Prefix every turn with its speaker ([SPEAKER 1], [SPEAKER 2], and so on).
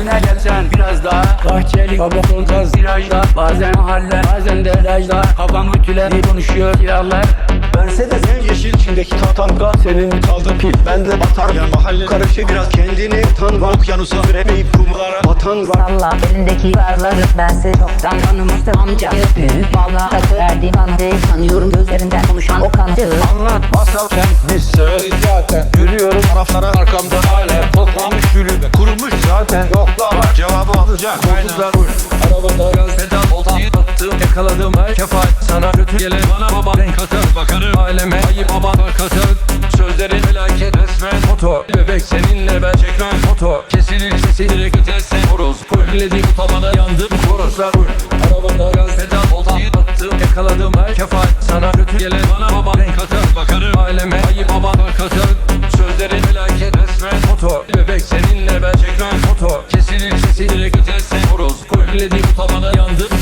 [SPEAKER 1] Kendine gelsen biraz daha. Bahçeli baba kontaz virajda. Bazen mahalle bazen de virajda. Kafam ütüle konuşuyor silahlar
[SPEAKER 2] Mercedes en yeşil içindeki tatanka. Senin kaldı pil Ben de batar ya mahalle karışık Biraz kendini tan Okyanusa süremeyip kumlara. Batan var.
[SPEAKER 3] Salla elindeki varları ben size çoktan tanımıştım amca. Büyük valla takı verdiğim bana değil Tanıyorum gözlerinden konuşan o kancı
[SPEAKER 2] Anlat masal. Sen biz söz. Zaten Yürüyorum taraflara. Arkamda hala Toplamış gülü kurumuş zaten. Yoklama alacak Koltuklar full Arabada gaz pedal oltayı attım Yakaladım. Her sana. Kötü gelen Bana baba renk. atar bakarım Aleme ayıp baba fark atar Sözlerin felaket resmen. Foto. Bebek seninle ben çekmem. Foto. Kesilir sesi direkt ötersen horoz. Fullledik tabana yandım. Horozlar. Full. Arabada gaz pedal oltayı attım Yakaladım. Her sana. Kötü gelen Bana baba renk. atar bakarım Aleme ayıp baba fark atar Sözlerin felaket resmen. Foto Direkt ötersen horoz. Fullledik tabana yandım